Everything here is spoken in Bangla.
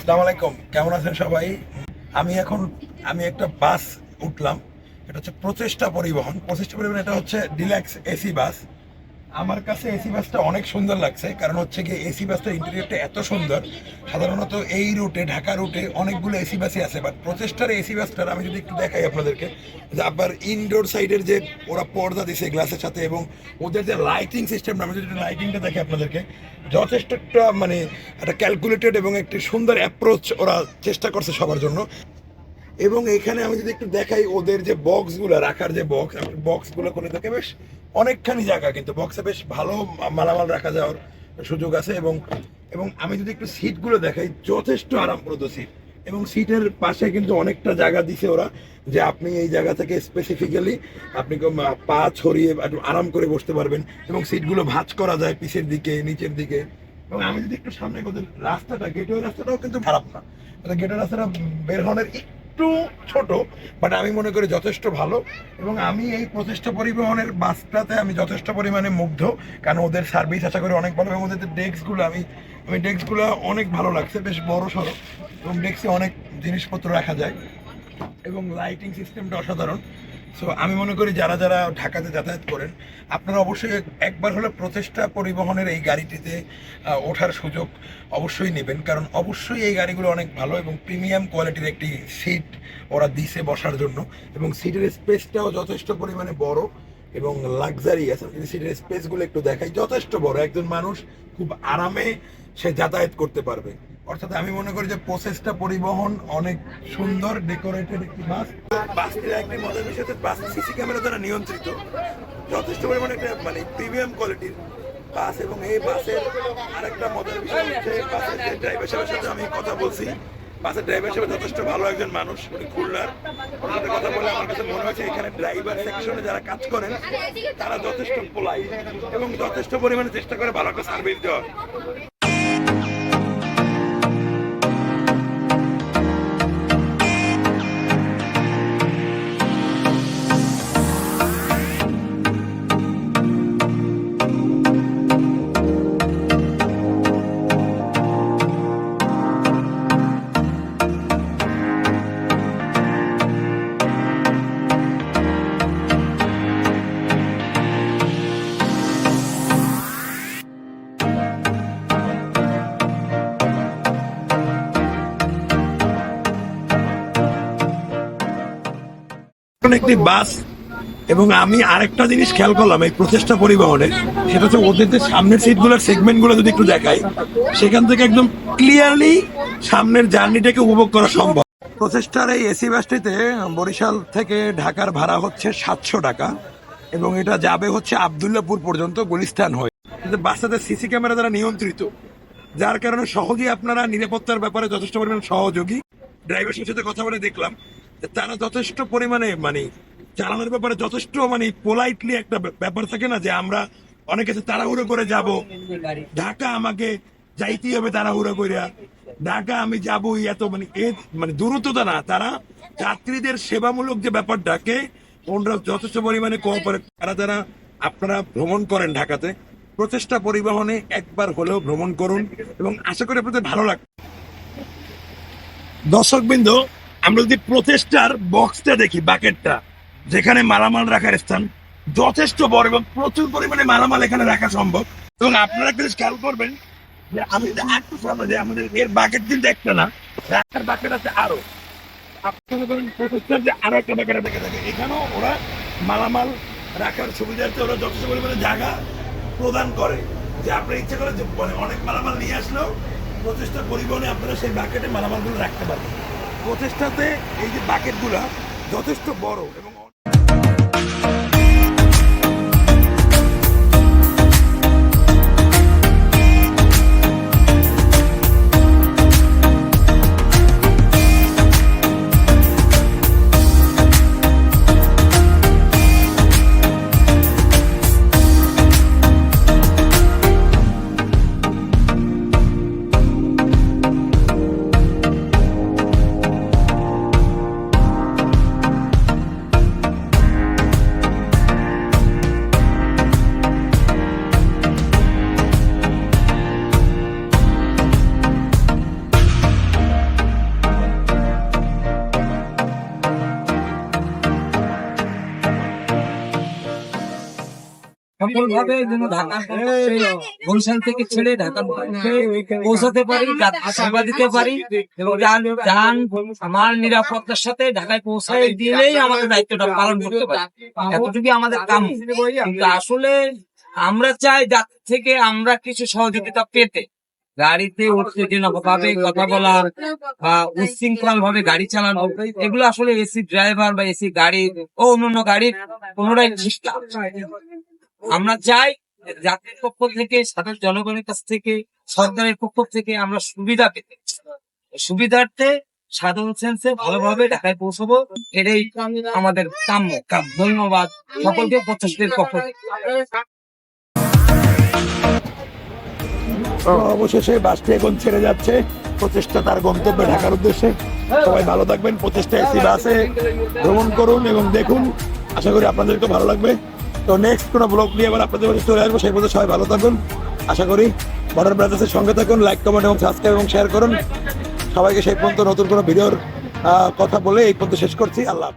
আসসালামু আলাইকুম, কেমন আছেন সবাই? আমি এখন, আমি একটা বাস উঠলাম, এটা হচ্ছে প্রচেষ্টা পরিবহন। প্রচেষ্টা পরিবহন এটা হচ্ছে ডিল্যাক্স এসি বাস। আমার কাছে এসি বাসটা অনেক সুন্দর লাগছে, কারণ হচ্ছে কি এসি বাসটার ইন্টেরিয়রটা এত সুন্দর। সাধারণত এই রুটে ঢাকা রুটে অনেকগুলো এসি বাসই আছে বাট প্রচেষ্টার এসি বাসটার আমি যদি একটু দেখাই আপনাদেরকে, যে আবার ইনডোর সাইডের যে ওরা পর্দা দিছে গ্লাসের সাথে এবং ওদের যে লাইটিং সিস্টেমটা আমি যদি লাইটিংটা দেখি আপনাদেরকে, যথেষ্ট একটা মানে একটা ক্যালকুলেটেড এবং একটি সুন্দর অ্যাপ্রোচ ওরা চেষ্টা করছে সবার জন্য। এবং এখানে আমি যদি একটু দেখাই ওদের যে বক্সগুলো রাখার যে বক্স বক্সগুলো করে দেখে বেশ অনেকখানি জায়গা, কিন্তু বক্সে বেশ ভালো মালামাল রাখা যাওয়ার সুযোগ আছে এবং এবং আমি যদি একটু সিটগুলো দেখাই, যথেষ্ট আরামপ্রদ সিট এবং সিটের পাশে কিন্তু অনেকটা জায়গা দিছে ওরা, যে আপনি এই জায়গা থেকে স্পেসিফিক্যালি আপনি পা ছড়িয়ে একটু আরাম করে বসতে পারবেন এবং সিটগুলো ভাঁজ করা যায় পিছের দিকে, নিচের দিকে। এবং আমি যদি একটু সামনে রাস্তাটা গেটওয়ে রাস্তাটাও কিন্তু খারাপ না। গেটের রাস্তাটা বের হওয়ার একটু ছোট বাট আমি মনে করি যথেষ্ট ভালো। এবং আমি এই প্রচেষ্টা পরিবহনের বাসটাতে আমি যথেষ্ট পরিমাণে মুগ্ধ, কারণ ওদের সার্ভিস আশা করি অনেক ভালো, এবং ওদের ডেস্কগুলো, আমি আমি ডেস্কগুলো অনেক ভালো লাগছে, বেশ বড় সড়ো, এবং ডেস্কে অনেক জিনিসপত্র রাখা যায়। এবং লাইটিং সিস্টেমটা অসাধারণ। সো আমি মনে করি যারা যারা ঢাকাতে যাতায়াত করেন, আপনারা অবশ্যই একবার হলে প্রচেষ্টা পরিবহনের এই গাড়িটিতে ওঠার সুযোগ অবশ্যই নেবেন। কারণ অবশ্যই এই গাড়িগুলো অনেক ভালো এবং প্রিমিয়াম কোয়ালিটির একটি সিট ওরা দিছে বসার জন্য এবং সিটের স্পেসটাও যথেষ্ট পরিমাণে বড় এবং লাক্সারিয়াস। যদি সিটের স্পেসগুলো একটু দেখাই, যথেষ্ট বড়। একজন মানুষ খুব আরামে সে যাতায়াত করতে পারবে। অর্থাৎ আমি মনে করি যে প্রসেসটা পরিবহন অনেক সুন্দর ডেকোরেটেড একটি বাস। বাসটির একটি মজার বিষয় বাস সিসি ক্যামেরা দ্বারা নিয়ন্ত্রিত। যথেষ্ট পরিমাণে একটা মানে প্রিমিয়াম কোয়ালিটির বাস এবং এই বাসের আরেকটা মজার বিষয় হচ্ছে, বাসের যে ড্রাইভার সাহেবের সাথে আমি কথা বলছি, বাসের ড্রাইভার সাহেব যথেষ্ট ভালো একজন মানুষ, উনি খুলনার। ওনার সাথে কথা বলে আমার কাছে মনে হয়েছে এখানে ড্রাইভার সেকশনে যারা কাজ করেন, তারা যথেষ্ট পোলাই এবং যথেষ্ট পরিমাণে চেষ্টা করে ভালো একটা সার্ভিস দেওয়ার। এখন একটি বাস এবং আমি আরেকটা জিনিস খেয়াল করলাম, এই প্রচেষ্টা পরিবহনে, সেটা হচ্ছে ওদের যে সামনের সিটগুলোর সেগমেন্টগুলো যদি একটু দেখাই, সেখান থেকে একদম ক্লিয়ারলি সামনের জার্নিটাকে উপভোগ করা সম্ভব। প্রচেষ্টার এই এসি বাসটিতে বরিশাল থেকে ঢাকার ভাড়া হচ্ছে সাতশো টাকা এবং এটা যাবে হচ্ছে আবদুল্লাপুর পর্যন্ত গুলিস্তান হয়ে। বাসটাতে সিসি ক্যামেরা দ্বারা নিয়ন্ত্রিত, যার কারণে সহজেই আপনারা নিরাপত্তার ব্যাপারে যথেষ্ট পরিমাণ সহযোগী। ড্রাইভারের সাথে কথা বলে দেখলাম তারা যথেষ্ট পরিমাণে মানে চালানোর ব্যাপারে যথেষ্ট মানে পোলাইটলি একটা ব্যাপার থাকে না যে আমরা অনেক তাড়াহুড়ো করে যাব। ঢাকা আমাকে যাইতেই হবে তাড়াহুড়ো করিয়া ঢাকা আমি যাবই এত মানে এ মানে দূরত্বতা না। তারা যাত্রীদের সেবামূলক যে ব্যাপারটাকে ওনারা যথেষ্ট পরিমাণে কোঅপারেট তারা যারা আপনারা ভ্রমণ করেন ঢাকাতে, প্রচেষ্টা পরিবহনে একবার হলেও ভ্রমণ করুন এবং আশা করি আপনাদের ভালো লাগবে। দর্শকবৃন্দ আমরা যদি প্রচেষ্টার বক্সটা দেখি বাকেটটা যেখানে মালামাল রাখার স্থান, যথেষ্ট বড় এবং প্রচুর পরিমাণে মালামাল এখানে রাখা সম্ভব। এবং আপনারা একটা খেয়াল করবেন, যে আমি যদি সামনে যে আমাদের এর বাকেট কিন্তু একটা না, রাখার বাকেট আছে আরও। আপনারা ধরেন প্রচেষ্টার যে আরও একটা বাকেট দেখে থাকে এখানেও ওরা মালামাল রাখার সুবিধার্থে ওরা যথেষ্ট পরিমাণে জায়গা প্রদান করে। যে আপনার ইচ্ছে করে যে অনেক মালামাল নিয়ে আসলেও প্রচেষ্টা পরিবহনে আপনারা সেই বাকেটে মালামালগুলো রাখতে পারবেন। প্রচেষ্টাতে এই যে বাকেটগুলা যথেষ্ট বড় এবং সফলভাবে যেন ঢাকা বরিশাল থেকে ছেড়ে ঢাকা পৌঁছাতে পারি সেবা দিতে পারি এবং যান যান আমার নিরাপত্তার সাথে ঢাকায় পৌঁছায় দিলেই আমাদের দায়িত্বটা পালন করতে পারি। এতটুকু আমাদের কাম কিন্তু আসলে আমরা চাই যাত্রী থেকে আমরা কিছু সহযোগিতা পেতে। গাড়িতে উঠতে যেন ভাবে কথা বলা বা উশৃঙ্খল ভাবে গাড়ি চালানো এগুলো আসলে এসি ড্রাইভার বা এসি গাড়ি ও অন্যান্য গাড়ির পুনরায় চেষ্টা আমরা চাই যাত্রীর পক্ষ থেকে সাধারণ জনগণের কাছ থেকে সরকারের পক্ষ থেকে আমরা সুবিধা পেতে। সুবিধার্থে সাধারণ সেন্সে ভালোভাবে ঢাকায় পৌঁছবো এটাই আমাদের কাম্য ধন্যবাদ সকলকে প্রত্যাশীদের পক্ষ থেকে। অবশেষে বাসটি এখন ছেড়ে যাচ্ছে। প্রচেষ্টা তার গন্তব্যে ঢাকার উদ্দেশ্যে। সবাই ভালো থাকবেন প্রচেষ্টা এসি বাসে ভ্রমণ করুন এবং দেখুন। আশা করি আপনাদেরকে ভালো লাগবে। তো নেক্সট কোনো ব্লগ নিয়ে আবার আপনাদের মধ্যে চলে আসব, সেই মধ্যে সবাই ভালো থাকুন। আশা করি মডার্ন ব্রাদার্সের সঙ্গে থাকুন লাইক কমেন্ট এবং সাবস্ক্রাইব এবং শেয়ার করুন। সবাইকে সেই পর্যন্ত নতুন কোনো ভিডিওর কথা বলে এই পর্যন্ত শেষ করছি। আল্লাহ।